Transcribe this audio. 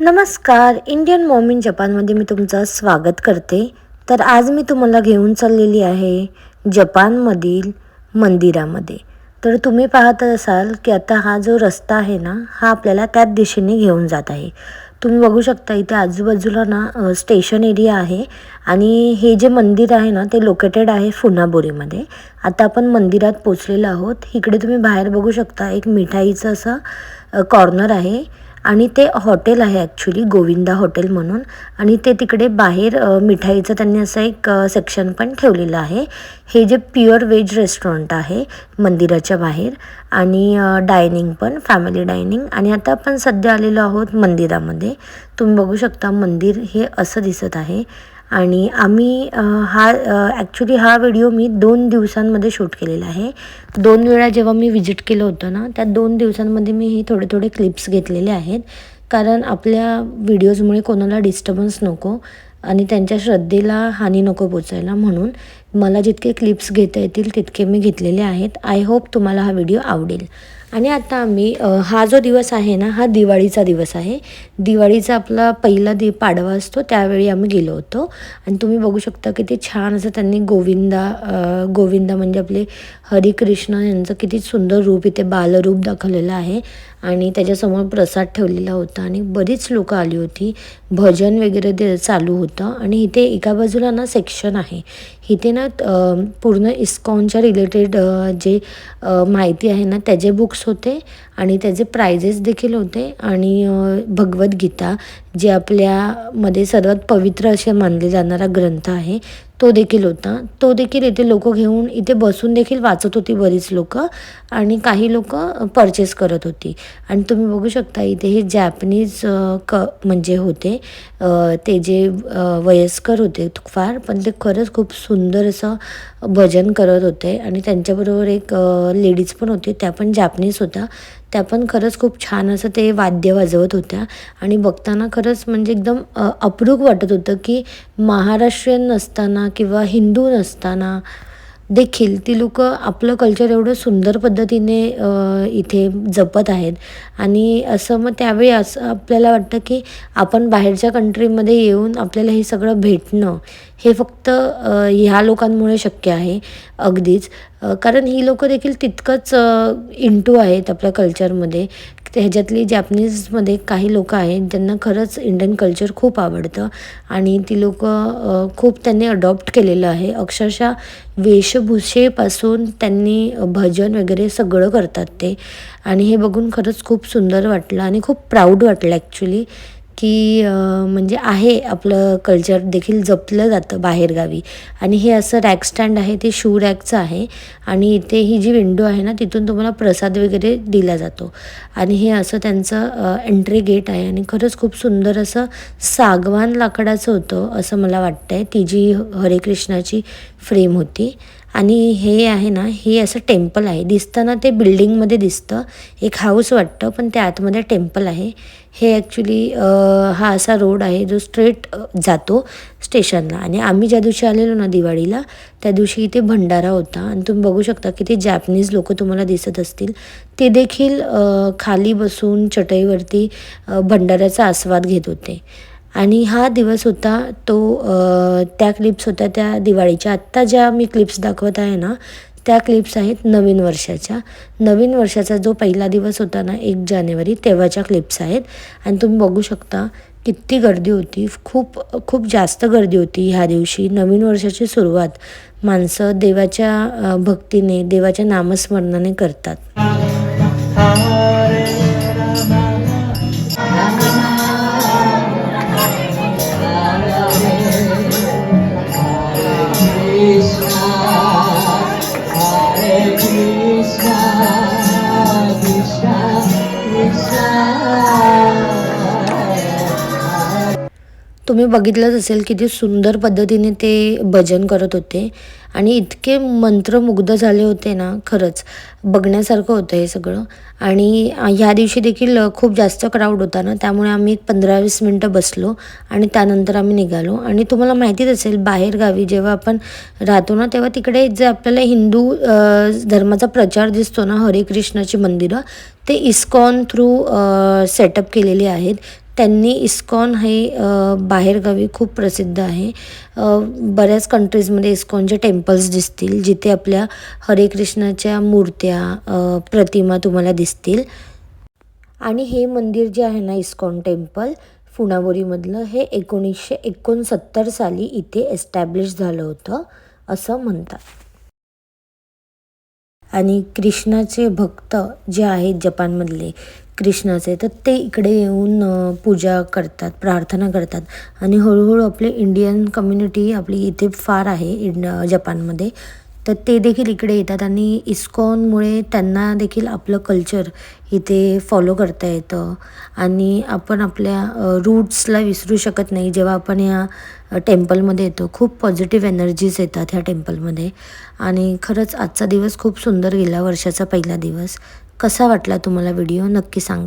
नमस्कार. Indian mom in जपानमध्ये मी तुमचं स्वागत करते. तर आज मी तुम्हाला घेऊन चाललेली आहे जपानमधील मंदिरामध्ये. तर तुम्ही पाहत असाल की आता हा जो रस्ता आहे ना हा आपल्याला त्याच दिशेने घेऊन जात आहे. तुम्ही बघू शकता इथे आजूबाजूला ना स्टेशन एरिया आहे आणि हे जे मंदिर आहे ना ते लोकेटेड आहे फुनाबोरीमध्ये. आता आपण मंदिरात पोचलेलो आहोत. इकडे तुम्ही बाहेर बघू शकता एक मिठाईचं असं कॉर्नर आहे. आणि ते हॉटेल आहे ॲक्च्युली गोविंदा हॉटेल म्हणून. आणि ते तिकडे बाहेर मिठाईचं त्यांनी असं एक सेक्शन पण ठेवलेलं आहे. हे जे प्युअर व्हेज रेस्टॉरंट आहे मंदिराच्या बाहेर आणि डायनिंग पण फॅमिली डायनिंग आणि आता आपण सध्या आलेलो आहोत मंदिरामध्ये. तुम्ही बघू शकता मंदिर हे असं दिसत आहे. आणि आम्ही हा ॲक्च्युली हा व्हिडिओ मी दोन दिवसांमध्ये शूट केलेला आहे. दोन वेळा जेव्हा मी व्हिजिट केलं होतं ना त्या दोन दिवसांमध्ये मी हे थोडे थोडे क्लिप्स घेतलेले आहेत. कारण आपल्या व्हिडिओजमुळे कोणाला डिस्टर्बन्स नको आणि त्यांच्या श्रद्धेला हानी नको पोचायला म्हणून मला जितके क्लिप्स घेता येतील तितके मी घेतलेले आहेत. आय होप तुम्हाला हा व्हिडिओ आवडेल. आणि आता आम्ही हा जो दिवस आहे ना हा दिवाळीचा दिवस आहे. दिवाळीचा आपला पहिला दि पाडवा असतो त्यावेळी आम्ही गेलो होतो. आणि तुम्ही बघू शकता किती छान असं त्यांनी गोविंदा गोविंदा म्हणजे आपले हरिकृष्ण यांचं किती सुंदर रूप इथे बालरूप दाखवलेलं आहे. आणि त्याच्यासमोर प्रसाद ठेवलेला होता आणि बरीच लोकं आली होती. भजन वगैरे ते चालू होतं. आणि इथे एका बाजूला ना सेक्शन आहे. इथे ना पूर्ण इस्कॉनच्या रिलेटेड जे माहिती आहे ना त्याचे बुक्स होते आणि त्याचे प्रायजेस देखील होते. आणि भगवद्गीता जे आपल्यामध्ये सर्वात पवित्र असे मानले जाणारा ग्रंथ आहे तो देखील होता. तो देखील इथे लोक घेऊन इथे बसून देखील वाचत होती बरीच लोक आणि काही लोक परचेस करत होती. आणि तुम्ही बघू शकता इथे हे जॅपनीज क म्हणजे होते. ते जे वयस्कर होते फार पण ते खरंच खूप सुंदर असं भजन करत होते. आणि त्यांच्याबरोबर एक लेडीज पण होती. त्या पण जॅपनीज होत्या. त्या पण खरंच खूप छान असं ते वाद्य वाजवत होत्या. आणि बघताना खरंच म्हणजे एकदम अप्रूप वाटत होतं की महाराष्ट्रीयन नसताना किंवा हिंदू नसताना देखील ती लोक आपलं कल्चर एवढं सुंदर पद्धतीने इथे जपत आहेत. आणि असं मग त्यावेळी असं आपल्याला वाटतं की आपण बाहेरच्या कंट्रीमध्ये येऊन आपल्याला हे सगळं भेटणं हे फक्त ह्या लोकांमुळे शक्य आहे अगदीच. कारण ही लोकं देखील तितकंच इंटू आहेत आपल्या कल्चरमध्ये ह्याच्यातली जॅपनीजमध्ये काही लोकं आहेत ज्यांना खरंच इंडियन कल्चर खूप आवडतं. आणि ती लोकं खूप त्यांनी अडॉप्ट केलेलं आहे. अक्षरशः वेश वेशभूषेपासून त्यांनी भजन वगैरे सगळं करतात ते. आणि हे बघून खरंच खूप सुंदर वाटलं आणि खूप प्राऊड वाटलं ॲक्च्युली की म्हणजे आहे आपलं कल्चर देखील जपलं जातं बाहेरगावी. आणि हे असं रॅक स्टँड आहे ते शू रॅकचं आहे. आणि इथे ही जी विंडो आहे ना तिथून तुम्हाला प्रसाद वगैरे दिला जातो. आणि हे असं त्यांचं एंट्री गेट आहे. आणि खरंच खूप सुंदर असं सागवान लाकडाचं होतं असं मला वाटतं आहे ती जी हरे कृष्णाची फ्रेम होती. आणि हे आहे ना हे असं टेम्पल आहे. दिसताना ते बिल्डिंगमध्ये दिसतं. एक हाऊस वाटतं पण त्या आतमध्ये टेम्पल आहे. हे ॲक्च्युली हा असा रोड आहे जो स्ट्रेट जातो स्टेशनला आणि आम्ही ज्या दिवशी आलेलो ना दिवाळीला त्या दिवशी इथे भंडारा होता. आणि तुम्ही बघू शकता की ते जॅपनीज लोक तुम्हाला दिसत असतील. ते देखील खाली बसून चटईवरती भंडाऱ्याचा आस्वाद घेत होते. आणि हा दिवस होता तो त्या क्लिप्स होत्या त्या दिवाळीच्या. आत्ता ज्या मी क्लिप्स दाखवत आहे ना त्या क्लिप्स आहेत नवीन वर्षाच्या. नवीन वर्षाचा जो पहिला दिवस होता ना एक जानेवारी तेव्हाच्या क्लिप्स आहेत. आणि तुम्ही बघू शकता किती गर्दी होती. खूप खूप जास्त गर्दी होती ह्या दिवशी. नवीन वर्षाची सुरुवात माणसं देवाच्या भक्तीने देवाच्या नामस्मरणाने करतात. तुम्ही बघितलंच असेल किती सुंदर पद्धतीने ते भजन करत होते. आणि इतके मंत्रमुग्ध झाले होते ना खरंच. बघण्यासारखं होतं हे सगळं. आणि ह्या दिवशी देखील खूप जास्त क्राऊड होता ना त्यामुळे आम्ही पंधरा वीस मिनटं बसलो आणि त्यानंतर आम्ही निघालो. आणि तुम्हाला माहितीच असेल बाहेरगावी जेव्हा आपण राहतो ना तेव्हा तिकडे जे आपल्याला हिंदू धर्माचा प्रचार दिसतो ना हरे कृष्णाची मंदिरं ते इस्कॉन थ्रू सेटअप केलेली आहेत. त्यांनी इस्कॉन हे बाहेरगावी खूप प्रसिद्ध आहे. बऱ्याच कंट्रीजमध्ये इस्कॉनचे टेम्पल्स दिसतील जिथे आपल्या हरे कृष्णाच्या मूर्त्या प्रतिमा तुम्हाला दिसतील. आणि हे मंदिर जे आहे ना इस्कॉन टेम्पल फुनाबोरीमधलं हे एकोणीसशे एकोणसत्तर साली इथे एस्टॅब्लिश झालं होतं असं म्हणतात. आणि कृष्णाचे भक्त जे आहेत जपानमधले कृष्णाचे तर ते इकडे येऊन पूजा करतात प्रार्थना करतात. आणि हळूहळू आपले इंडियन कम्युनिटी आपली इथे फार आहे इंड जपानमध्ये. तर ते देखील इकडे येतात आणि इस्कॉनमुळे त्यांना देखील आपलं कल्चर इथे फॉलो करता येतं. आणि आपण आपल्या रूट्सला विसरू शकत नाही. जेव्हा आपण या टेम्पलमध्ये येतो खूप पॉझिटिव्ह एनर्जीज येतात ह्या टेम्पलमध्ये आणि खरंच आजचा दिवस खूप सुंदर गेला वर्षाचा पहिला दिवस. कसा वाटला तुम्हाला व्हिडिओ? नक्की सांग.